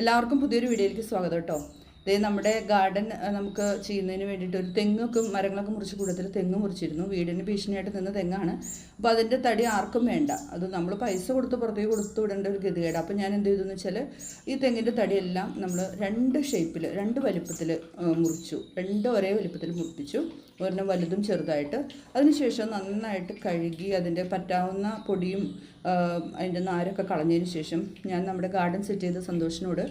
എല്ലാവർക്കും പുതിയൊരു വീഡിയോയിലേക്ക് സ്വാഗതം കേട്ടോ. ഇതേ നമ്മുടെ ഗാർഡൻ നമുക്ക് ചെയ്യുന്നതിന് വേണ്ടിയിട്ട് ഒരു തെങ്ങൊക്കെ മരങ്ങളൊക്കെ മുറിച്ച് കൂടുതൽ തെങ്ങ് മുറിച്ചിരുന്നു. വീടിന് ഭീഷണിയായിട്ട് നിന്ന തെങ്ങാണ്. അപ്പോൾ അതിന്റെ തടി ആർക്കും വേണ്ട. അത് നമ്മൾ പൈസ കൊടുത്ത് പുറത്തേക്ക് കൊടുത്തു വിടേണ്ട ഒരു ഗതികേട്. അപ്പോൾ ഞാൻ എന്ത് ചെയ്തു എന്ന് വെച്ചാൽ ഈ തെങ്ങിന്റെ തടിയെല്ലാം നമ്മൾ രണ്ട് ഷേപ്പിൽ രണ്ട് വലിപ്പത്തിൽ മുറിച്ചു. രണ്ട് ഒരേ വലിപ്പത്തിൽ മുറിപ്പിച്ചു. ഒരെണ്ണം വലുതും ചെറുതായിട്ട്. അതിനുശേഷം നന്നായിട്ട് കഴുകി അതിന്റെ പറ്റാവുന്ന പൊടിയും അതിന്റെ നാരൊക്കെ കളഞ്ഞതിന് ശേഷം ഞാൻ നമ്മുടെ ഗാർഡൻ സെറ്റ് ചെയ്ത സന്തോഷിനോട്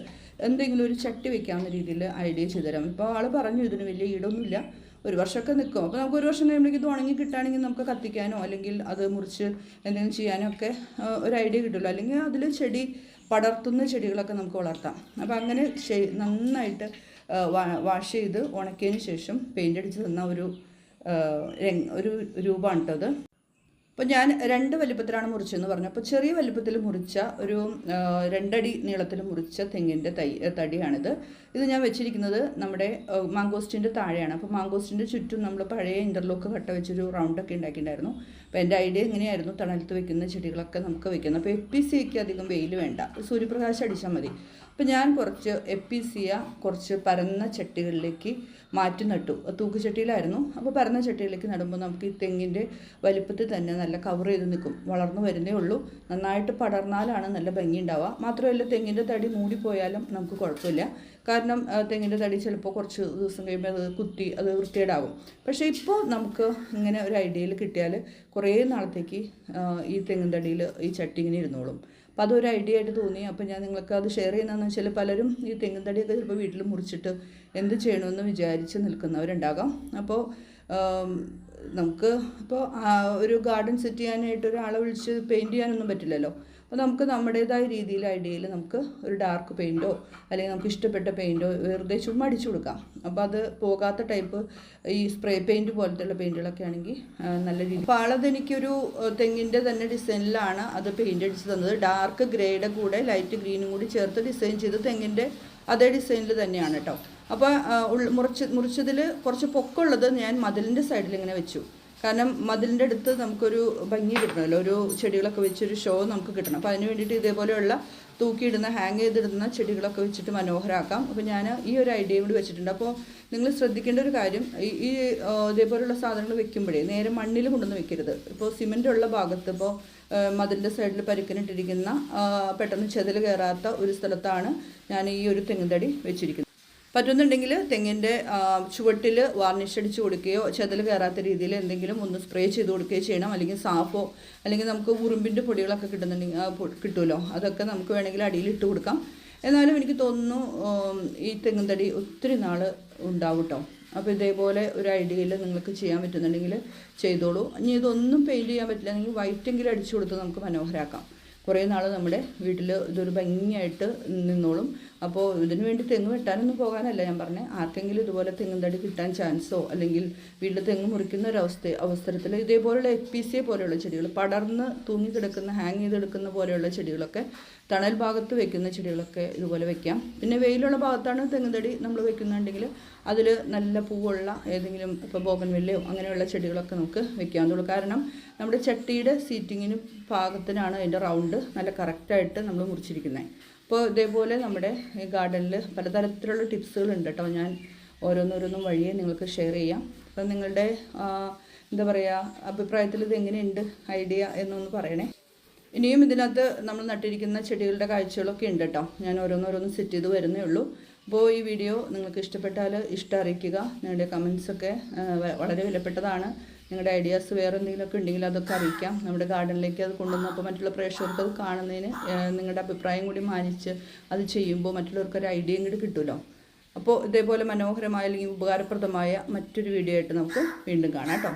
എന്തെങ്കിലും ഒരു ചട്ടി വെക്കാവുന്ന രീതിയിൽ ഐഡിയ ചെയ്തു തരാം ഇപ്പോൾ ആൾ പറഞ്ഞു ഇതിന് വലിയ ഈടൊന്നുമില്ല. ഒരു വർഷമൊക്കെ നിൽക്കും. അപ്പോൾ നമുക്ക് ഒരു വർഷം കഴിയുമ്പോഴേക്കും ഇത് ഉണങ്ങി കിട്ടുകയാണെങ്കിൽ നമുക്ക് കത്തിക്കാനോ അല്ലെങ്കിൽ അത് മുറിച്ച് എന്തെങ്കിലും ചെയ്യാനോ ഒക്കെ ഒരു ഐഡിയ കിട്ടുമല്ലോ അല്ലെങ്കിൽ അതിൽ ചെടി പടർത്തുന്ന ചെടികളൊക്കെ നമുക്ക് വളർത്താം. അപ്പോൾ അങ്ങനെ നന്നായിട്ട് വാഷ് ചെയ്ത് ഉണക്കിയതിന് ശേഷം പെയിന്റ് അടിച്ച് തന്ന ഒരു ഒരു രൂപമാണ് കേട്ടോ അത് അപ്പോൾ ഞാൻ രണ്ട് വലിപ്പത്തിലാണ് മുറിച്ചതെന്ന് പറഞ്ഞു. അപ്പോൾ ചെറിയ വലിപ്പത്തിൽ മുറിച്ച ഒരു രണ്ടടി നീളത്തിൽ മുറിച്ച തെങ്ങിന്റെ തൈ തടിയാണിത്. ഇത് ഞാൻ വെച്ചിരിക്കുന്നത് നമ്മുടെ മാങ്കോസ്റ്റിന്റെ താഴെയാണ്. അപ്പോൾ മാങ്കോസ്റ്റിന്റെ ചുറ്റും നമ്മൾ പഴയ ഇന്റർലോക്ക് കട്ട വെച്ചൊരു റൗണ്ടൊക്കെ ഉണ്ടാക്കിയിട്ടുണ്ടായിരുന്നു. അപ്പോൾ എന്റെ ഐഡിയ എങ്ങനെയായിരുന്നു? തണലത്ത് വെക്കുന്ന ചെടികളൊക്കെ നമുക്ക് വെക്കുന്നത് അപ്പോൾ എപ്പിസിയയ്ക്ക് അധികം വെയിൽ വേണ്ട. സൂര്യപ്രകാശം അടിച്ചാൽ മതി. അപ്പോൾ ഞാൻ കുറച്ച് എപ്പിസിയ കുറച്ച് പരന്ന ചട്ടികളിലേക്ക് മാറ്റി നട്ടു. തൂക്കുചട്ടിയിലായിരുന്നു അപ്പോൾ പരന്ന ചട്ടിയിലേക്ക് നടുമ്പോൾ നമുക്ക് ഈ തെങ്ങിന്റെ വലിപ്പത്തിൽ തന്നെ നല്ല കവർ ചെയ്ത് നിൽക്കും. വളർന്നു വരുന്നേ ഉള്ളൂ. നന്നായിട്ട് പടർന്നാലാണ് നല്ല ഭംഗി ഉണ്ടാവുക. മാത്രമല്ല തെങ്ങിന്റെ തടി മൂടിപ്പോയാലും നമുക്ക് കുഴപ്പമില്ല. കാരണം തെങ്ങിന്റെ തടി ചിലപ്പോൾ കുറച്ച് ദിവസം കഴിയുമ്പോൾ അത് കുത്തി അത് വൃത്തികേടാവും പക്ഷേ ഇപ്പോൾ നമുക്ക് ഇങ്ങനെ ഒരു ഐഡിയയിൽ കിട്ടിയാൽ കുറേ നാളത്തേക്ക് ഈ തെങ്ങിൻ തടിയിൽ ഈ ചട്ടി ഇങ്ങനെ ഇരുന്നോളും. അപ്പോൾ അതൊരു ഐഡിയ ആയിട്ട് തോന്നി. അപ്പോൾ ഞാൻ നിങ്ങൾക്ക് അത് ഷെയർ ചെയ്യുന്നതെന്ന് വെച്ചാൽ പലരും ഈ തെങ്ങിൻ തടിയൊക്കെ ചിലപ്പോൾ വീട്ടിൽ മുറിച്ചിട്ട് എന്ത് ചെയ്യണമെന്ന് വിചാരിച്ച് നിൽക്കുന്നവരുണ്ടാകാം. അപ്പോൾ നമുക്ക് ഇപ്പോൾ ഒരു ഗാർഡൻ സെറ്റ് ചെയ്യാനായിട്ട് ഒരാളെ വിളിച്ച് പെയിന്റ് ചെയ്യാനൊന്നും പറ്റില്ലല്ലോ. അപ്പോൾ നമുക്ക് നമ്മുടേതായ രീതിയിൽ ഐഡിയയിൽ നമുക്ക് ഒരു ഡാർക്ക് പെയിന്റോ അല്ലെങ്കിൽ നമുക്ക് ഇഷ്ടപ്പെട്ട പെയിന്റോ വെറുതെ ചുമ്മാ അടിച്ചു കൊടുക്കാം. അപ്പോൾ അത് പോകാത്ത ടൈപ്പ് ഈ സ്പ്രേ പെയിന്റ് പോലത്തെ പെയിന്റുകളൊക്കെ ആണെങ്കിൽ നല്ല രീതി അപ്പോൾ ആളതെനിക്കൊരു തെങ്ങിന്റെ തന്നെ ഡിസൈനിലാണ് അത് പെയിന്റ് അടിച്ച് തന്നത്. ഡാർക്ക് ഗ്രേയുടെ കൂടെ ലൈറ്റ് ഗ്രീനും കൂടി ചേർത്ത് ഡിസൈൻ ചെയ്ത് തെങ്ങിന്റെ അതേ ഡിസൈനിൽ തന്നെയാണ് കേട്ടോ അപ്പോൾ മുറിച്ച് മുറിച്ചതിൽ കുറച്ച് പൊക്കമുള്ളത് ഞാൻ മതിലിന്റെ സൈഡിൽ ഇങ്ങനെ വെച്ചു. കാരണം മതിലിന്റെ അടുത്ത് നമുക്കൊരു ഭംഗി കിട്ടണമല്ലോ. ഒരു ചെടികളൊക്കെ വെച്ചൊരു ഷോ നമുക്ക് കിട്ടണം. അപ്പോൾ അതിന് വേണ്ടിയിട്ട് ഇതേപോലെയുള്ള തൂക്കിയിടുന്ന ഹാങ് ചെയ്തിടുന്ന ചെടികളൊക്കെ വെച്ചിട്ട് മനോഹരമാക്കാം അപ്പോൾ ഞാൻ ഈ ഒരു ഐഡിയ കൂടി വെച്ചിട്ടുണ്ട്. അപ്പോൾ നിങ്ങൾ ശ്രദ്ധിക്കേണ്ട ഒരു കാര്യം ഈ ഇതേപോലെയുള്ള സാധനങ്ങൾ വെക്കുമ്പോഴേ നേരെ മണ്ണിൽ കൊണ്ടുവന്ന് വെക്കരുത്. ഇപ്പോൾ സിമന്റ് ഉള്ള ഭാഗത്ത് ഇപ്പോൾ മതിലിന്റെ സൈഡിൽ പരിക്കനിട്ടിരിക്കുന്ന പെട്ടെന്ന് ചെതൽ കയറാത്ത ഒരു സ്ഥലത്താണ് ഞാൻ ഈ ഒരു തെങ്ങുതടി വെച്ചിരിക്കുന്നത്. പറ്റുന്നുണ്ടെങ്കിൽ തെങ്ങിന്റെ ചുവട്ടിൽ വാർണിഷ് അടിച്ച് കൊടുക്കുകയോ ചെതൽ കയറാത്ത രീതിയിൽ എന്തെങ്കിലും ഒന്ന് സ്പ്രേ ചെയ്ത് കൊടുക്കുകയോ ചെയ്യണം. അല്ലെങ്കിൽ സാഫോ അല്ലെങ്കിൽ നമുക്ക് ഉറുമ്പിന്റെ പൊടികളൊക്കെ കിട്ടുന്നുണ്ടെങ്കിൽ കിട്ടുമല്ലോ? അതൊക്കെ നമുക്ക് വേണമെങ്കിൽ അടിയിൽ ഇട്ട് കൊടുക്കാം. എന്നാലും എനിക്ക് തോന്നുന്നു ഈ തെങ്ങും തടി ഒത്തിരി നാൾ ഉണ്ടാവും കേട്ടോ. അപ്പോൾ ഇതേപോലെ ഒരു ഐഡിയയിൽ നിങ്ങൾക്ക് ചെയ്യാൻ പറ്റുന്നുണ്ടെങ്കിൽ ചെയ്തോളൂ. ഇനി ഇതൊന്നും പെയിന്റ് ചെയ്യാൻ പറ്റില്ലെങ്കിൽ വൈറ്റെങ്കിലും അടിച്ചു കൊടുത്ത് നമുക്ക് മനോഹരമാക്കാം കുറേ നാൾ നമ്മുടെ വീട്ടിൽ ഇതൊരു ഭംഗിയായിട്ട് നിന്നോളും. അപ്പോൾ ഇതിനു വേണ്ടി തെങ്ങ് വെട്ടാനൊന്നും പോകാനല്ല ഞാൻ പറഞ്ഞത് ആർക്കെങ്കിലും ഇതുപോലെ തെങ്ങും തടി കിട്ടാൻ ചാൻസോ അല്ലെങ്കിൽ വീട്ടിൽ തെങ്ങ് മുറിക്കുന്ന ഒരു അവസ്ഥ അവസരത്തിൽ ഇതേപോലെയുള്ള എ പി സി പോലെയുള്ള ചെടികൾ പടർന്ന് തൂങ്ങി കിടക്കുന്ന ഹാങ് ചെയ്ത് കിടക്കുന്ന പോലെയുള്ള ചെടികളൊക്കെ തണൽ ഭാഗത്ത് വെക്കുന്ന ചെടികളൊക്കെ ഇതുപോലെ വെക്കാം. പിന്നെ വെയിലുള്ള ഭാഗത്താണ് തെങ്ങും തടി നമ്മൾ വെക്കുന്നുണ്ടെങ്കിൽ അതിൽ നല്ല പൂവുള്ള ഏതെങ്കിലും ഇപ്പോൾ ബോഗൻവില്ലയോ അങ്ങനെയുള്ള ചെടികളൊക്കെ നമുക്ക് വെക്കാവുന്നുള്ളൂ കാരണം നമ്മുടെ ചട്ടിയുടെ സീറ്റിങ്ങിന് ഭാഗത്തിനാണ് അതിന്റെ റൗണ്ട് നല്ല കറക്റ്റായിട്ട് നമ്മൾ മുറിച്ചിരിക്കുന്നത്. അപ്പോൾ ഇതേപോലെ നമ്മുടെ ഈ ഗാർഡനിൽ പലതരത്തിലുള്ള ടിപ്സുകളുണ്ട് കേട്ടോ ഞാൻ ഓരോന്നോരോന്നും വഴിയെ നിങ്ങൾക്ക് ഷെയർ ചെയ്യാം. അപ്പം നിങ്ങളുടെ എന്താ പറയുക അഭിപ്രായത്തിൽ ഇത് എങ്ങനെയുണ്ട് ഐഡിയ എന്നൊന്ന് പറയണേ. ഇനിയും ഇതിനകത്ത് നമ്മൾ നട്ടിരിക്കുന്ന ചെടികളുടെ കാഴ്ചകളൊക്കെ ഉണ്ട് കേട്ടോ ഞാൻ ഓരോന്നോരോന്നും സെറ്റ് ചെയ്ത് വരുന്നേ ഉള്ളൂ. അപ്പോൾ ഈ വീഡിയോ നിങ്ങൾക്ക് ഇഷ്ടപ്പെട്ടാൽ ഇഷ്ടം അറിയിക്കുക. നിങ്ങളുടെ കമൻസൊക്കെ വളരെ വിലപ്പെട്ടതാണ്. നിങ്ങളുടെ ഐഡിയാസ് വേറെ എന്തെങ്കിലുമൊക്കെ ഉണ്ടെങ്കിൽ അതൊക്കെ അറിയിക്കാം. നമ്മുടെ ഗാർഡനിലേക്ക് അത് കൊണ്ടുവന്നപ്പോൾ മറ്റുള്ള പ്രേക്ഷകർക്ക് അത് കാണുന്നതിന് നിങ്ങളുടെ അഭിപ്രായം കൂടി മാനിച്ച് അത് ചെയ്യുമ്പോൾ മറ്റുള്ളവർക്ക് ഒരു ഐഡിയയും കൂടി കിട്ടുമല്ലോ അപ്പോൾ ഇതേപോലെ മനോഹരമായ അല്ലെങ്കിൽ ഉപകാരപ്രദമായ മറ്റൊരു വീഡിയോ ആയിട്ട് നമുക്ക് വീണ്ടും കാണാം കേട്ടോ.